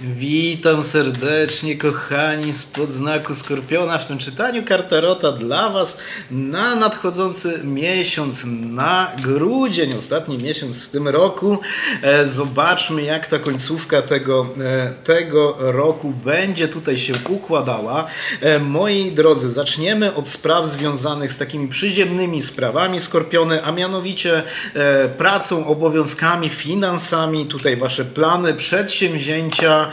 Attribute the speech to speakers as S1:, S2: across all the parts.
S1: Witam serdecznie, kochani, spod znaku Skorpiona w tym czytaniu Kartarota dla Was na nadchodzący miesiąc, na grudzień, ostatni miesiąc w tym roku. E, Zobaczmy, jak ta końcówka tego, e, tego roku będzie tutaj się układała. E, Moi drodzy, zaczniemy od spraw związanych z takimi przyziemnymi sprawami Skorpiony, a mianowicie pracą, obowiązkami, finansami, tutaj Wasze plany, przedsięwzięcia,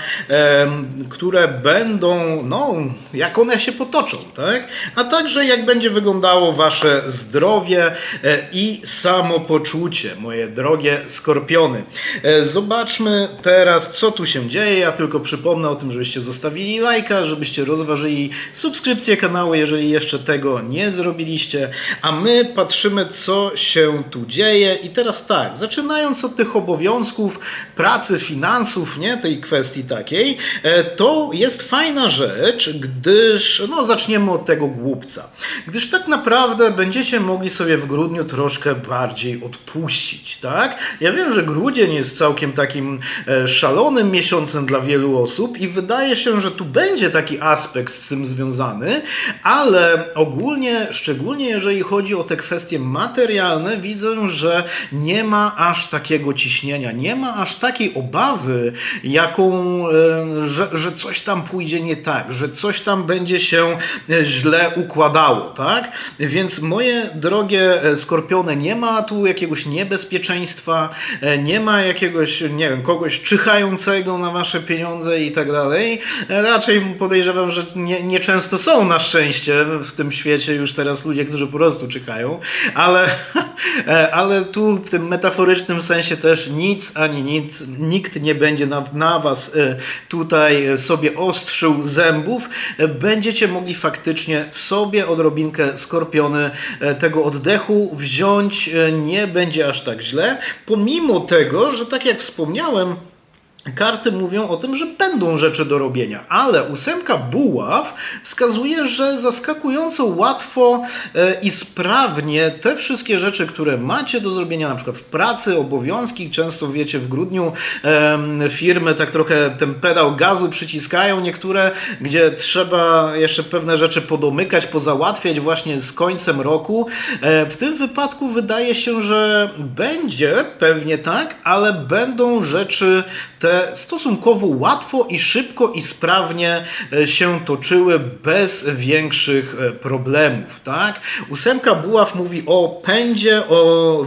S1: które będą, no, jak one się potoczą, tak? A także jak będzie wyglądało Wasze zdrowie e, i samopoczucie, moje drogie skorpiony. E, Zobaczmy teraz, co tu się dzieje. Ja tylko przypomnę o tym, żebyście zostawili lajka, żebyście rozważyli subskrypcję kanału, jeżeli jeszcze tego nie zrobiliście. A my patrzymy, co się tu dzieje. I teraz tak, zaczynając od tych obowiązków, pracy, finansów, nie, tej kwestii takiej, e, to jest fajna rzecz, gdyż, no zaczniemy od tego głupca. Gdyż tak naprawdę będziecie mogli sobie w grudniu troszkę bardziej odpuścić, tak? Ja wiem, że grudzień jest całkiem takim e, szalonym miesiącem dla wielu osób i wydaje się, że tu będzie taki aspekt z tym związany, ale ogólnie, szczególnie jeżeli chodzi o te kwestie materialne, widzę, że nie ma aż takiego ciśnienia, nie ma aż takiej obawy, jaką, e, że, że coś tam pójdzie nie tak, że coś tam będzie się e, źle układało, tak? Więc moje drogie e, skorpiony, nie ma tu jakiegoś niebezpieczeństwa, e, nie ma jakiegoś, nie wiem, kogoś czyhającego na wasze pieniądze i tak dalej. Raczej podejrzewam, że nie, nie często są na szczęście w tym świecie już teraz ludzie, którzy po prostu czyhają, ale, e, ale tu w tym metaforycznym sensie też nic ani nic, nikt nie będzie na, na was tutaj sobie ostrzył zębów. Będziecie mogli faktycznie sobie odrobinkę skorpiony e, tego oddechu wziąć. E, Nie będzie aż tak źle, pomimo tego, że tak jak wspomniałem, Karty mówią o tym, że będą rzeczy do robienia, ale ósemka buław wskazuje, że zaskakująco łatwo e, i sprawnie te wszystkie rzeczy, które macie do zrobienia, na przykład w pracy, obowiązki, często wiecie w grudniu firmy tak trochę ten pedał gazu przyciskają niektóre, gdzie trzeba jeszcze pewne rzeczy podomykać, pozałatwiać właśnie z końcem roku. E, W tym wypadku wydaje się, że będzie pewnie tak, ale będą rzeczy te stosunkowo łatwo i szybko i sprawnie e, się toczyły bez większych e, problemów, tak? Ósemka buław mówi o pędzie, o,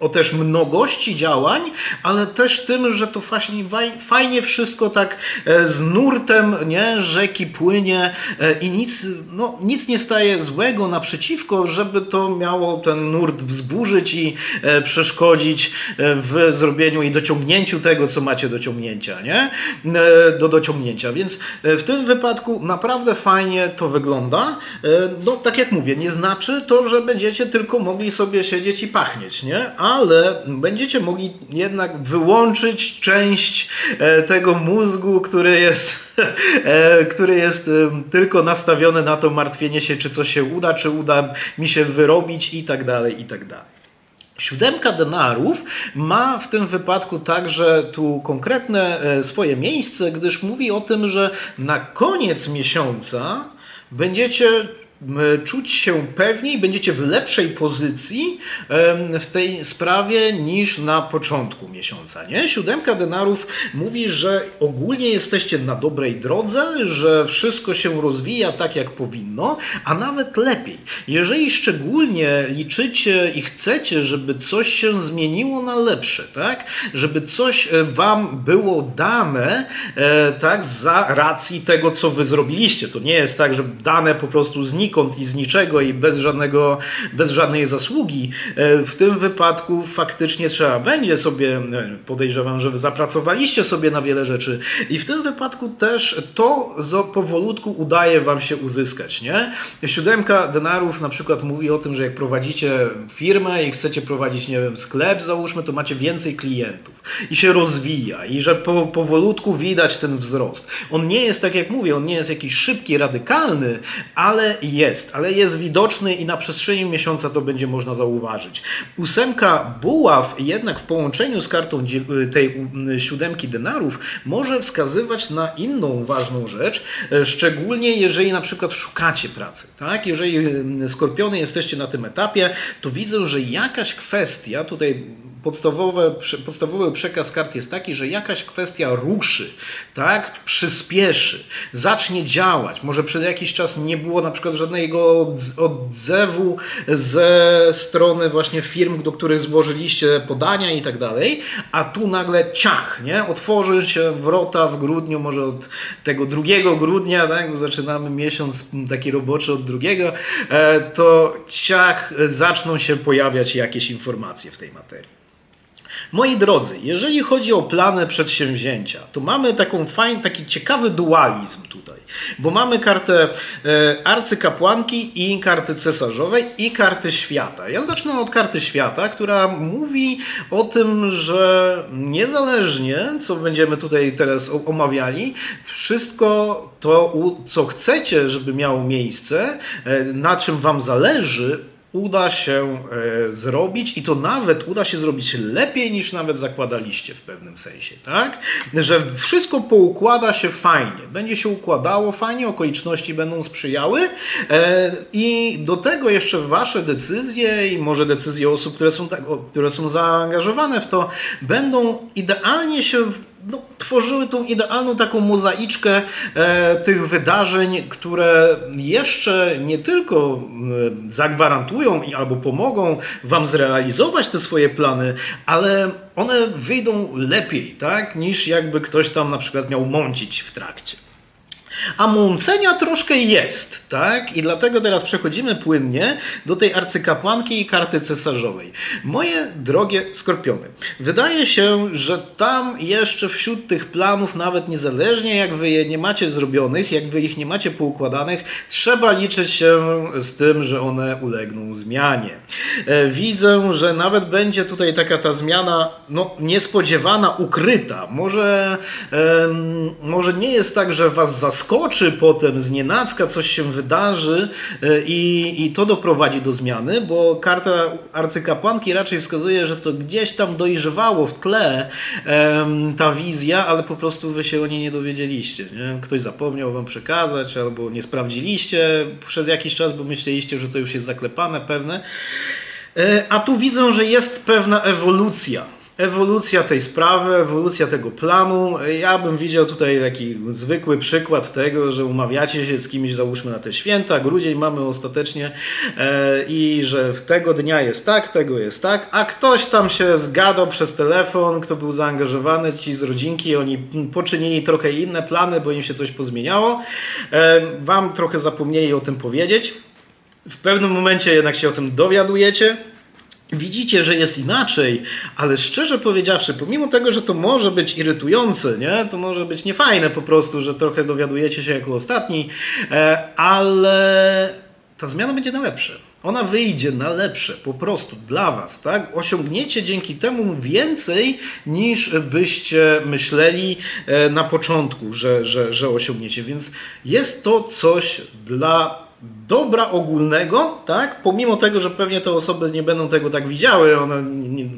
S1: o też mnogości działań, ale też tym, że to właśnie fajnie wszystko tak e, z nurtem, nie? Rzeki płynie i nic, no, nic nie staje złego naprzeciwko, żeby to miało ten nurt wzburzyć i przeszkodzić w zrobieniu i dociągnięciu tego, co macie do nie? E, Do dociągnięcia. Więc e, w tym wypadku naprawdę fajnie to wygląda. E, No, tak jak mówię, nie znaczy to, że będziecie tylko mogli sobie siedzieć i pachnieć, nie? Ale będziecie mogli jednak wyłączyć część tego mózgu, który jest, który jest tylko nastawiony na to martwienie się, czy coś się uda, czy uda mi się wyrobić i tak dalej, i tak dalej. Siódemka denarów ma w tym wypadku także tu konkretne e, swoje miejsce, gdyż mówi o tym, że na koniec miesiąca będziecie czuć się pewniej, będziecie w lepszej pozycji w tej sprawie niż na początku miesiąca. Nie? Siódemka denarów mówi, że ogólnie jesteście na dobrej drodze, że wszystko się rozwija tak jak powinno, a nawet lepiej. Jeżeli szczególnie liczycie i chcecie, żeby coś się zmieniło na lepsze, tak? Żeby coś e, wam było dane, e, tak, za racji tego, co wy zrobiliście. To nie jest tak, że dane po prostu znikąd i z niczego i bez żadnego, bez żadnej zasługi. E, W tym wypadku faktycznie trzeba będzie sobie, e, podejrzewam, że zapracowaliście sobie na wiele rzeczy i w tym wypadku też to powolutku udaje wam się uzyskać, nie? Siódemka denarów na przykład mówi o tym, że jak prowadzicie firmę i chcecie prowadzić, nie wiem, sklep załóżmy, to macie więcej klientów i się rozwija i że po, powolutku widać ten wzrost. On nie jest, tak jak mówię, on nie jest jakiś szybki, radykalny, ale jest, ale jest widoczny i na przestrzeni miesiąca to będzie można zauważyć. Ósemka buław jednak w połączeniu z kartą tej siódemki denarów może wskazywać na inną ważną rzecz, e, szczególnie jeżeli na przykład szukacie pracy. Tak? Jeżeli mm, skorpiony jesteście na tym etapie, to widzę, że jakaś kwestia tutaj podstawowe, podstawowy przekaz kart jest taki, że jakaś kwestia ruszy, tak, przyspieszy, zacznie działać. Może przez jakiś czas nie było na przykład żadnego odz- odzewu ze strony właśnie firm, do których złożyliście podania i tak dalej, a tu nagle ciach, nie? Otworzy się wrota w grudniu, może od tego 2 grudnia, tak, bo zaczynamy miesiąc taki roboczy od drugiego, e, to ciach e, zaczną się pojawiać jakieś informacje w tej materii. Moi drodzy, jeżeli chodzi o plany przedsięwzięcia, to mamy taką fajny, taki ciekawy dualizm tutaj, bo mamy kartę e, arcykapłanki i karty cesarzowej i karty świata. Ja zacznę od karty świata, która mówi o tym, że niezależnie, co będziemy tutaj teraz omawiali, wszystko to, co chcecie, żeby miało miejsce, e, na czym wam zależy, uda się e, zrobić i to nawet uda się zrobić lepiej niż nawet zakładaliście w pewnym sensie, tak? Że wszystko poukłada się fajnie, będzie się układało fajnie, okoliczności będą sprzyjały e, i do tego jeszcze wasze decyzje i może decyzje osób, które są, tak, które są zaangażowane w to, będą idealnie się no, tworzyły tą idealną taką mozaiczkę e, tych wydarzeń, które jeszcze nie tylko e, zagwarantują i albo pomogą wam zrealizować te swoje plany, ale one wyjdą lepiej, tak, niż jakby ktoś tam na przykład miał mącić w trakcie. A mącenia troszkę jest, tak? I dlatego teraz przechodzimy płynnie do tej arcykapłanki i karty cesarzowej. Moje drogie skorpiony, wydaje się, że tam jeszcze wśród tych planów, nawet niezależnie jak wy je nie macie zrobionych, jak wy ich nie macie poukładanych, trzeba liczyć się z tym, że one ulegną zmianie. E, Widzę, że nawet będzie tutaj taka ta zmiana, no niespodziewana, ukryta. Może, może nie jest tak, że was zaskoczy potem z nienacka, coś się wydarzy e, i, i to doprowadzi do zmiany, bo karta arcykapłanki raczej wskazuje, że to gdzieś tam dojrzewało w tle ta wizja, ale po prostu wy się o niej nie dowiedzieliście. Nie? Ktoś zapomniał wam przekazać, albo nie sprawdziliście przez jakiś czas, bo myśleliście, że to już jest zaklepane pewne. E, A tu widzę, że jest pewna ewolucja. Ewolucja tej sprawy, ewolucja tego planu. Ja bym widział tutaj taki zwykły przykład tego, że umawiacie się z kimś, załóżmy na te święta, grudzień mamy ostatecznie e, i że tego dnia jest tak, tego jest tak, a ktoś tam się zgadał przez telefon, kto był zaangażowany, ci z rodzinki, oni poczynili trochę inne plany, bo im się coś pozmieniało. E, Wam trochę zapomnieli o tym powiedzieć. W pewnym momencie jednak się o tym dowiadujecie. Widzicie, że jest inaczej, ale szczerze powiedziawszy, pomimo tego, że to może być irytujące, nie? to może być niefajne po prostu, że trochę dowiadujecie się jako ostatni, e, ale ta zmiana będzie na lepsze. Ona wyjdzie na lepsze po prostu dla Was, tak? Osiągniecie dzięki temu więcej niż byście myśleli e, na początku, że, że, że osiągniecie. Więc jest to coś dla dobra ogólnego, tak? Pomimo tego, że pewnie te osoby nie będą tego tak widziały, one,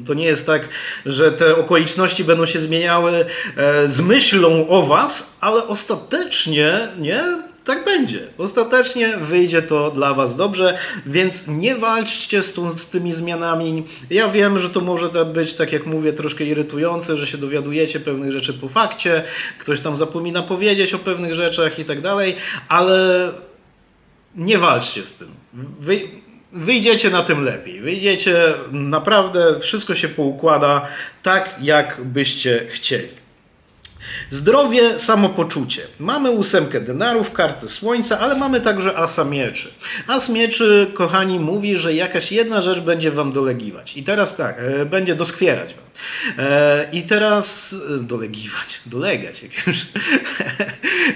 S1: to nie jest tak, że te okoliczności będą się zmieniały e, z myślą o was, ale ostatecznie, nie? Tak będzie. Ostatecznie wyjdzie to dla Was dobrze, więc nie walczcie z, tą, z tymi zmianami. Ja wiem, że to może tak być, tak jak mówię, troszkę irytujące, że się dowiadujecie pewnych rzeczy po fakcie, ktoś tam zapomina powiedzieć o pewnych rzeczach i tak dalej, ale nie walczcie z tym. Wy, wyjdziecie na tym lepiej. Wyjdziecie naprawdę, wszystko się poukłada tak, jak byście chcieli. Zdrowie, samopoczucie. Mamy ósemkę denarów, kartę słońca, ale mamy także asa mieczy. As mieczy, kochani, mówi, że jakaś jedna rzecz będzie wam dolegiwać. I teraz tak, e, będzie doskwierać wam. E, I teraz e, dolegiwać, dolegać, jak już.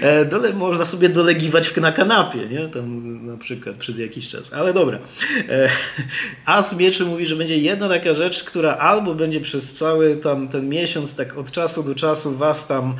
S1: E, Dole, można sobie dolegiwać na kanapie, nie? Tam na przykład przez jakiś czas. Ale dobra. As mieczy mówi, że będzie jedna taka rzecz, która albo będzie przez cały tam ten miesiąc, tak od czasu do czasu was tam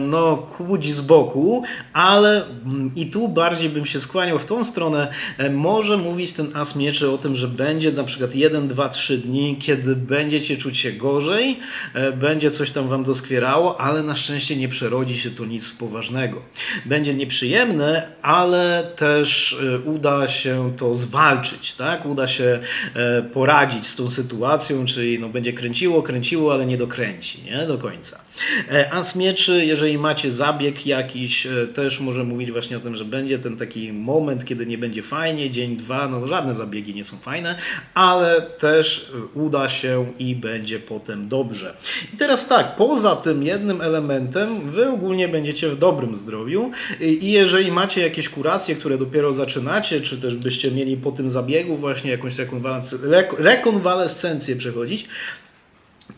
S1: no, kłudzi z boku, ale mm, i tu bardziej bym się skłaniał w tą stronę. Może mówić ten as mieczy o tym, że będzie na przykład 1, 2, 3 dni, kiedy będziecie czuć się gorzej, e, będzie coś tam wam doskwierało, ale na szczęście nie przerodzi się to nic poważnego. Będzie nieprzyjemne, ale też e, uda się to zwalczyć, tak? Uda się e, poradzić z tą sytuacją, czyli no, będzie kręciło, kręciło, ale nie dokręci, nie? Do końca. E, As mieczy, jeżeli macie zabieg jakiś, e, też może mówić właśnie o tym, że będzie ten taki moment, kiedy nie będzie fajnie, dzień, dwa, no żadne zabiegi nie są fajne, ale też e, uda się i będzie potem dobrze. I teraz tak, poza tym jednym elementem, wy ogólnie będziecie w dobrym zdrowiu i jeżeli macie jakieś kuracje, które dopiero zaczynacie, czy też byście mieli po tym zabiegu właśnie jakąś rekonwalescen- rek- rekonwalescencję przechodzić,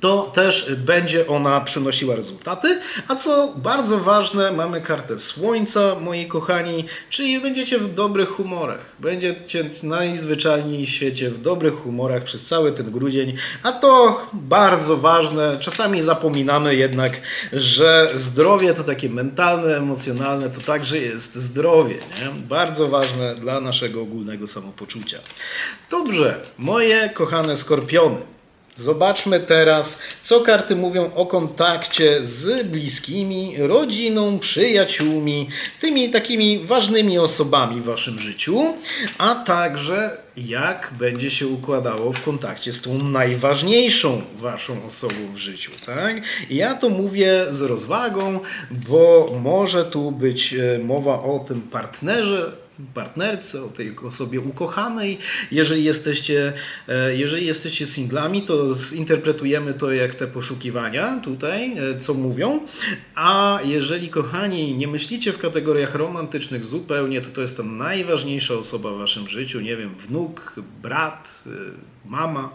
S1: to też będzie ona przynosiła rezultaty. A co bardzo ważne, mamy kartę Słońca, moi kochani, czyli będziecie w dobrych humorach. Będziecie najzwyczajniej w świecie w dobrych humorach przez cały ten grudzień. A to bardzo ważne. Czasami zapominamy jednak, że zdrowie to takie mentalne, emocjonalne, to także jest zdrowie. Nie? Bardzo ważne dla naszego ogólnego samopoczucia. Dobrze, moje kochane skorpiony. Zobaczmy teraz, co karty mówią o kontakcie z bliskimi, rodziną, przyjaciółmi, tymi takimi ważnymi osobami w waszym życiu, a także jak będzie się układało w kontakcie z tą najważniejszą waszą osobą w życiu. Tak? Ja to mówię z rozwagą, bo może tu być e, mowa o tym partnerze, partnerce, o tej osobie ukochanej. Jeżeli jesteście, e, jeżeli jesteście singlami, to zinterpretujemy to jak te poszukiwania tutaj, e, co mówią. A jeżeli, kochani, nie myślicie w kategoriach romantycznych zupełnie, to to jest ta najważniejsza osoba w waszym życiu, nie wiem, wnuk, brat, e, mama,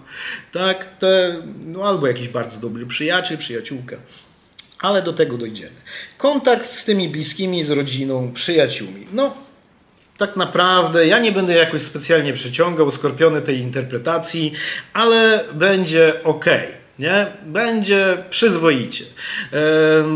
S1: tak, te, no albo jakiś bardzo dobry przyjaciel, przyjaciółka. Ale do tego dojdziemy. Kontakt z tymi bliskimi, z rodziną, przyjaciółmi. No, tak naprawdę ja nie będę jakoś specjalnie przyciągał skorpiony tej interpretacji, ale będzie ok. Nie? Będzie przyzwoicie.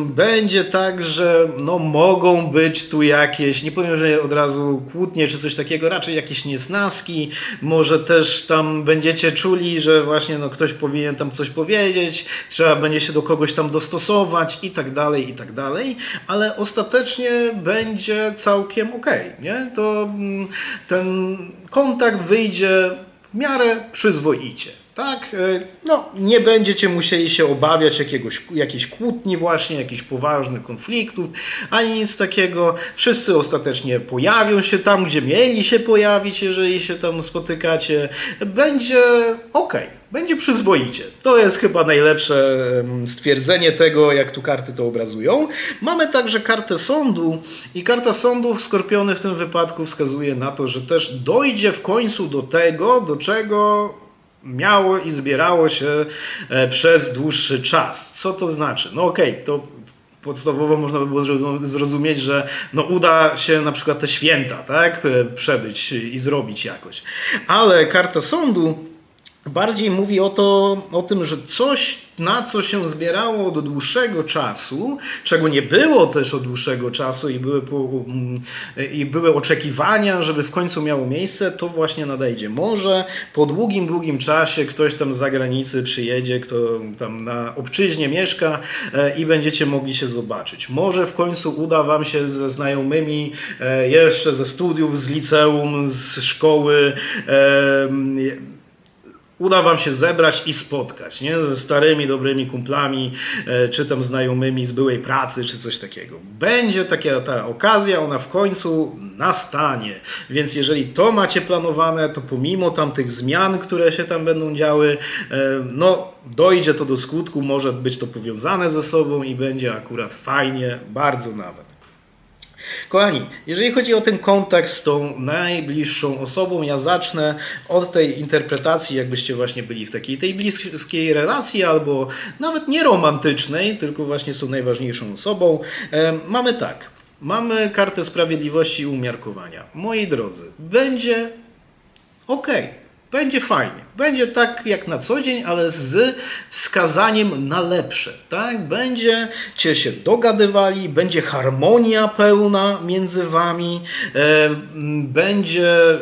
S1: Będzie tak, że no, mogą być tu jakieś, nie powiem, że od razu kłótnie czy coś takiego, raczej jakieś niesnaski. Może też tam będziecie czuli, że właśnie no, ktoś powinien tam coś powiedzieć, trzeba będzie się do kogoś tam dostosować i tak dalej, i tak dalej. Ale ostatecznie będzie całkiem ok. Nie? To mm, ten kontakt wyjdzie w miarę przyzwoicie. Tak, e, no nie będziecie musieli się obawiać jakiegoś, jakiejś kłótni właśnie, jakichś poważnych konfliktów, ani nic takiego. Wszyscy ostatecznie pojawią się tam, gdzie mieli się pojawić, jeżeli się tam spotykacie. Będzie ok, będzie przyzwoicie. To jest chyba najlepsze stwierdzenie tego, jak tu karty to obrazują. Mamy także kartę sądu i karta sądu w Skorpiony w tym wypadku wskazuje na to, że też dojdzie w końcu do tego, do czego miało i zbierało się e, przez dłuższy czas. Co to znaczy? No okej, to podstawowo można by było zro- zrozumieć, że no uda się na przykład te święta, tak, e, przebyć i zrobić jakoś. Ale karta sądu bardziej mówi o, to, o tym, że coś, na co się zbierało do dłuższego czasu, czego nie było też od dłuższego czasu i były, po, mm, i były oczekiwania, żeby w końcu miało miejsce, to właśnie nadejdzie. Może po długim, długim czasie ktoś tam z zagranicy przyjedzie, kto tam na obczyźnie mieszka e, i będziecie mogli się zobaczyć. Może w końcu uda Wam się ze znajomymi e, jeszcze ze studiów, z liceum, z szkoły, e, uda wam się zebrać i spotkać, nie? Ze starymi, dobrymi kumplami, e, czy tam znajomymi z byłej pracy, czy coś takiego. Będzie taka ta okazja, ona w końcu nastanie. Więc jeżeli to macie planowane, to pomimo tam tych zmian, które się tam będą działy, e, no dojdzie to do skutku, może być to powiązane ze sobą i będzie akurat fajnie, bardzo nawet. Kochani, jeżeli chodzi o ten kontakt z tą najbliższą osobą, ja zacznę od tej interpretacji, jakbyście właśnie byli w takiej tej bliskiej relacji, albo nawet nie romantycznej, tylko właśnie są najważniejszą osobą. Mamy tak. Mamy kartę sprawiedliwości i umiarkowania. Moi drodzy, będzie ok, będzie fajnie. Będzie tak jak na co dzień, ale z wskazaniem na lepsze. Tak? Będziecie się dogadywali, będzie harmonia pełna między wami, e, będzie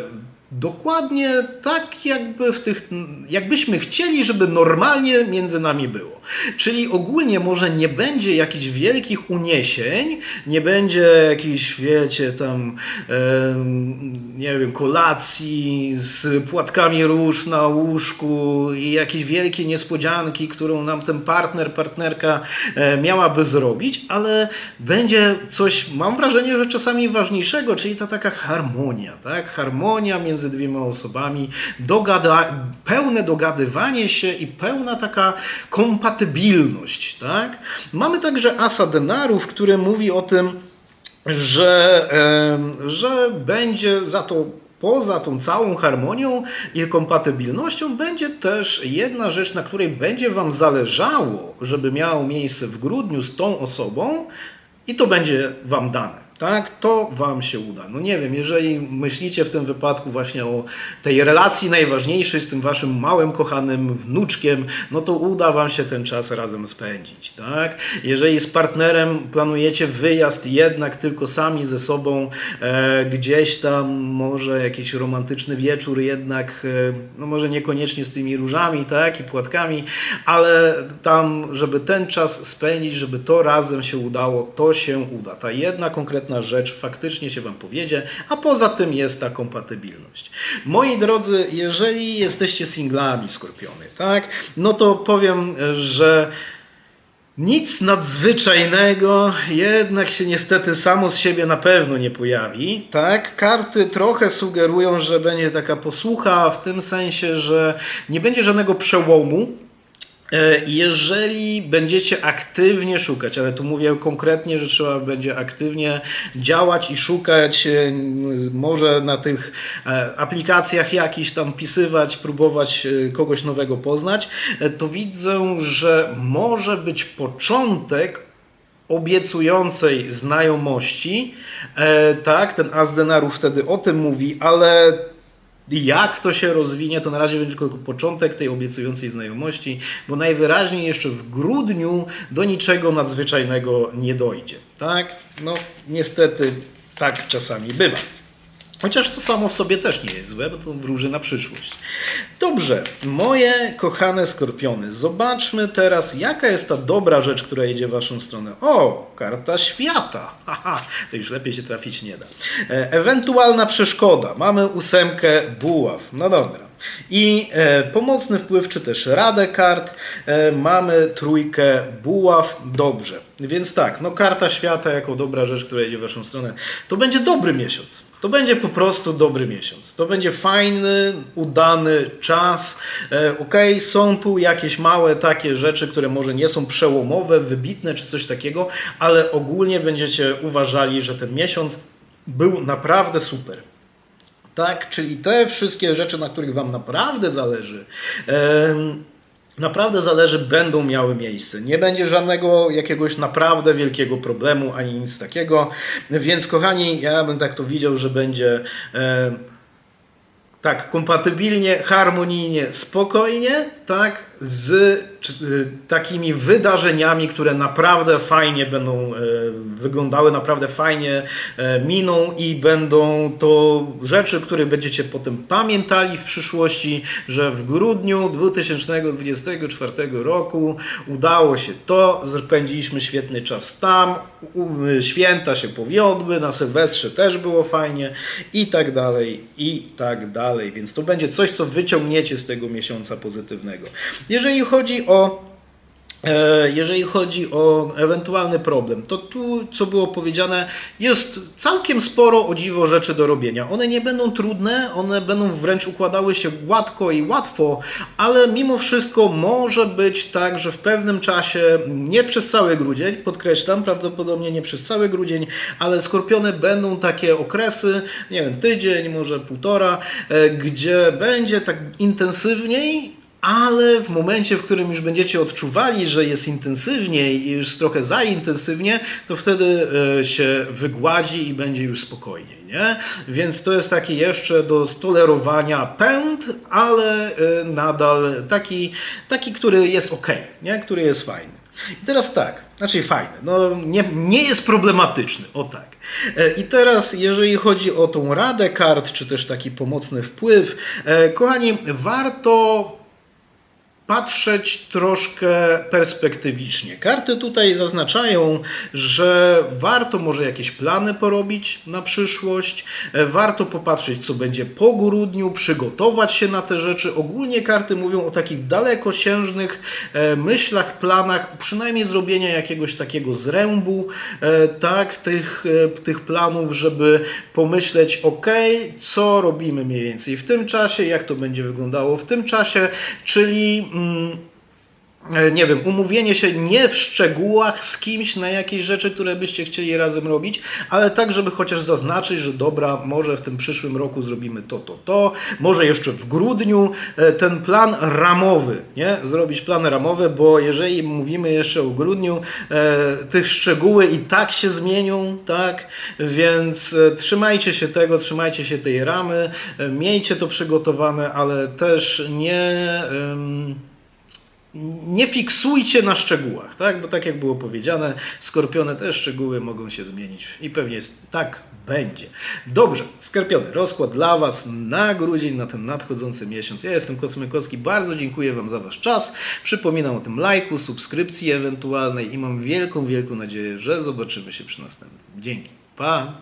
S1: dokładnie tak, jakby w tych, jakbyśmy chcieli, żeby normalnie między nami było. Czyli ogólnie może nie będzie jakichś wielkich uniesień, nie będzie jakichś, wiecie, tam, nie wiem, kolacji z płatkami róż na łóżku i jakieś wielkie niespodzianki, którą nam ten partner, partnerka e, miałaby zrobić, ale będzie coś, mam wrażenie, że czasami ważniejszego, czyli ta taka harmonia, tak? Harmonia między dwiema osobami, dogada, pełne dogadywanie się i pełna taka kompatybilność, tak? Mamy także asa denarów, który mówi o tym, że, że będzie za to poza tą całą harmonią i kompatybilnością będzie też jedna rzecz, na której będzie Wam zależało, żeby miało miejsce w grudniu z tą osobą i to będzie Wam dane. Tak, to Wam się uda. No nie wiem, jeżeli myślicie w tym wypadku właśnie o tej relacji najważniejszej z tym Waszym małym, kochanym wnuczkiem, no to uda Wam się ten czas razem spędzić. Tak? Jeżeli z partnerem planujecie wyjazd jednak tylko sami ze sobą, e, gdzieś tam może jakiś romantyczny wieczór jednak, e, no może niekoniecznie z tymi różami tak? i płatkami, ale tam, żeby ten czas spędzić, żeby to razem się udało, to się uda. Ta jedna konkretna rzecz faktycznie się Wam powiedzie, a poza tym jest ta kompatybilność. Moi drodzy, jeżeli jesteście singlami skorpiony, tak, no to powiem, że nic nadzwyczajnego jednak się niestety samo z siebie na pewno nie pojawi. Tak? Karty trochę sugerują, że będzie taka posłucha w tym sensie, że nie będzie żadnego przełomu. E, Jeżeli będziecie aktywnie szukać, ale tu mówię konkretnie, że trzeba będzie aktywnie działać i szukać, e, może na tych e, aplikacjach jakiś tam pisywać, próbować kogoś nowego poznać, to widzę, że może być początek obiecującej znajomości. Tak, ten as denarów wtedy o tym mówi, ale jak to się rozwinie, to na razie będzie tylko początek tej obiecującej znajomości, bo najwyraźniej jeszcze w grudniu do niczego nadzwyczajnego nie dojdzie. Tak? No, niestety tak czasami bywa. Chociaż to samo w sobie też nie jest złe, bo to wróży na przyszłość. Dobrze, moje kochane skorpiony, zobaczmy teraz, jaka jest ta dobra rzecz, która idzie w Waszą stronę. O, karta świata. Haha, to już lepiej się trafić nie da. E, ewentualna przeszkoda. Mamy ósemkę buław. No dobra. I e, pomocny wpływ, czy też radę kart. E, mamy trójkę buław. Dobrze. Więc tak, no karta świata jako dobra rzecz, która idzie w Waszą stronę, to będzie dobry miesiąc. To będzie po prostu dobry miesiąc. To będzie fajny, udany czas. E, ok, są tu jakieś małe takie rzeczy, które może nie są przełomowe, wybitne czy coś takiego, ale ogólnie będziecie uważali, że ten miesiąc był naprawdę super. Tak, czyli te wszystkie rzeczy, na których Wam naprawdę zależy, em, naprawdę zależy, będą miały miejsce. Nie będzie żadnego jakiegoś naprawdę wielkiego problemu, ani nic takiego. Więc, kochani, ja bym tak to widział, że będzie. em, tak, kompatybilnie, harmonijnie, spokojnie, tak, z y, takimi wydarzeniami, które naprawdę fajnie będą e, wyglądały, naprawdę fajnie e, miną i będą to rzeczy, które będziecie potem pamiętali w przyszłości, że w grudniu 2024 roku udało się to, spędziliśmy świetny czas tam, święta się powiodły, na Sylwestrze też było fajnie i tak dalej, i tak dalej. Więc to będzie coś, co wyciągniecie z tego miesiąca pozytywnego. Jeżeli chodzi o E, Jeżeli chodzi o ewentualny problem, to tu, co było powiedziane, jest całkiem sporo o dziwo rzeczy do robienia. One nie będą trudne, one będą wręcz układały się gładko i łatwo, ale mimo wszystko może być tak, że w pewnym czasie, nie przez cały grudzień, podkreślam, prawdopodobnie nie przez cały grudzień, ale skorpiony będą takie okresy, nie wiem, tydzień, może półtora, e, gdzie będzie tak intensywniej, ale w momencie, w którym już będziecie odczuwali, że jest intensywniej i już trochę za intensywnie, to wtedy e, się wygładzi i będzie już spokojniej. Nie? Więc to jest taki jeszcze do stolerowania pęd, ale e, nadal taki, taki który jest ok, nie? który jest fajny. I teraz tak, znaczy fajny, no nie, nie jest problematyczny, o tak. E, I teraz, jeżeli chodzi o tą radę kart, czy też taki pomocny wpływ, kochani, warto patrzeć troszkę perspektywicznie. Karty tutaj zaznaczają, że warto może jakieś plany porobić na przyszłość, e, warto popatrzeć, co będzie po grudniu, przygotować się na te rzeczy. Ogólnie karty mówią o takich dalekosiężnych e, myślach, planach, przynajmniej zrobienia jakiegoś takiego zrębu, e, tak, tych, tych planów, żeby pomyśleć, ok, co robimy mniej więcej w tym czasie, jak to będzie wyglądało w tym czasie, czyli mm, e, nie wiem, umówienie się nie w szczegółach z kimś na jakieś rzeczy, które byście chcieli razem robić, ale tak, żeby chociaż zaznaczyć, że dobra, może w tym przyszłym roku zrobimy to, to, to, może jeszcze w grudniu e, ten plan ramowy, nie? Zrobić plan ramowy, bo jeżeli mówimy jeszcze o grudniu, e, tych szczegóły i tak się zmienią, tak? Więc e, trzymajcie się tego, trzymajcie się tej ramy, e, miejcie to przygotowane, ale też nie. Nie fiksujcie na szczegółach, tak? Bo tak jak było powiedziane, skorpiony te szczegóły mogą się zmienić i pewnie tak będzie. Dobrze, skorpiony, rozkład dla Was na grudzień, na ten nadchodzący miesiąc. Ja jestem Kosmykowski, bardzo dziękuję Wam za Wasz czas. Przypominam o tym lajku, subskrypcji ewentualnej i mam wielką, wielką nadzieję, że zobaczymy się przy następnym. Dzięki. Pa!